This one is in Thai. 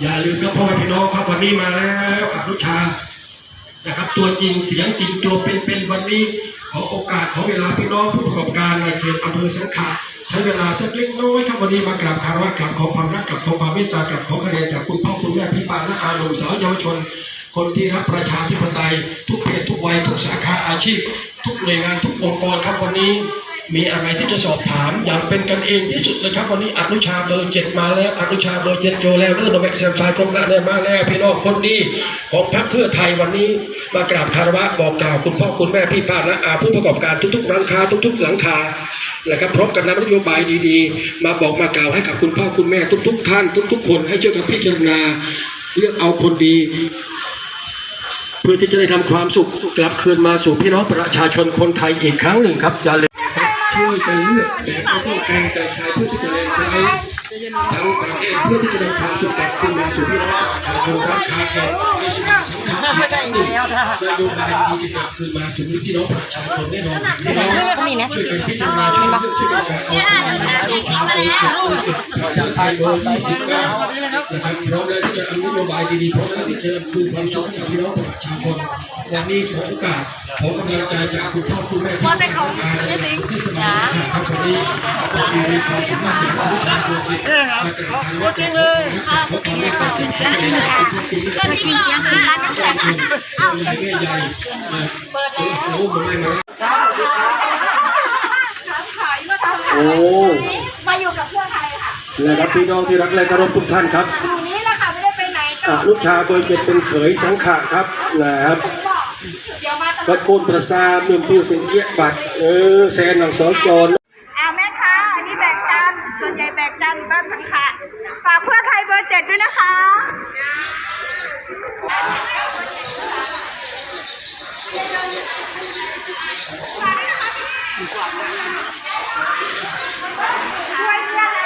อย่าลืมนะพ่อแม่พี่น้องครับวันนี้มาแล้วอนุชานะครับ ตัวจริงเสียงจริงตัวเป็นๆวันนี้ขอโอกาสขอเวลาพี่น้องผู้ประกอบการในเขตอำเภอสังขะใช้เวลาสักเล็กน้อยครับวันนี้มากราบคารวะกราบขอความรักกราบขอความเมตตากราบขอคะแนนจากคุณพ่อคุณแม่พี่ปาและอาหนุ่มสาวเยาวชน คนที่รักประชาธิปไตย ทุกเพศทุกวัยทุกสาขาอาชีพ ทุกหน่วยงานทุกองค์กรครับวันนี้ มีอะไรที่จะสอบถามอย่างเป็นกันเองที่สุดเลยครับวันนี้อนุชาเบอร์เจ็ดมาแล้วอนุชาเบอร์เจ็ดโจแล้วเรื่องโนเบกแซมไซกรมละเนี่ยมาแล้วพี่น้องคนดีของพรรคเพื่อไทยวันนี้มากราบคารวะบอกกล่าวคุณพ่อคุณแม่พี่ป้าและอาผู้ประกอบการทุกๆร้านค้าทุก ๆ หลังคานะครับพร้อมกันนำนโยบายดีๆ มาบอกมากล่าวให้กับคุณพ่อคุณแม่ทุก ๆ ท่านทุก ๆ คนให้ช่วยกันพิจารณาเลือกเอาคนดีเพื่อที่จะได้ทำความสุขกลับคืนมาสู่พี่น้องประชาชนคนไทยอีกครั้งหนึ่งครับอย่าลืม ช่วยกันเลือกแบบไม่ต้องเกงแต่ใช้เพื่อที่จะเล่นใช้ ทั้งประเทศเพื่อที่จะนำความสุขกลับคืนมาสู่พี่น้องประชาชนรักชาแก่ไม่ใช่สำคัญไม่ได้แล้วค่ะนโยบายดีๆกลับคืนมาถึงพี่น้องประชาชนแน่นอนพี่น้องช่วยกันพิจารณาช่วยกันช่วยกันเอาความสุขเอาความสุขจากไทยโดยที่สิบเก้านะครับพร้อมแล้วที่จะอานโยบายดีๆพร้อมแล้วที่จะนำคืนความสุขให้กับพี่น้องประชาชนวันนี้ขอโอกาสขอกำลังใจจากคุณพ่อคุณแม่ว่าแต่เขาไม่จริงจ้าครับวันนี้ขอบคุณในความสุขมาก นะครับตัวจริงเลยค่ะตัวจริงเลยค่ะจริงค่ะจริงก็จริงเสียงคือการนั่งแหละเอาใหญ่ใหญ่เปิดแล้วโอ้โหเลยนะโอ้มาอยู่กับเพื่อไทยค่ะนะครับพี่น้องที่รักและเคารพทุกท่านครับอยู่นี้แหละค่ะไม่ได้ไปไหนก็อนุชาเบอร์เจ็ดเป็นเขยสังขะครับนะครับบอกเดี๋ยวมาตวัดโกนประสาเมืองผู้สิงเกียบัตรเออแซนหนังสองจรเอา ดันบ้านสังขะฝากเพื่อไทยเบอร์เจ็ดด้วยนะคะช่วยเพื่อนอะไร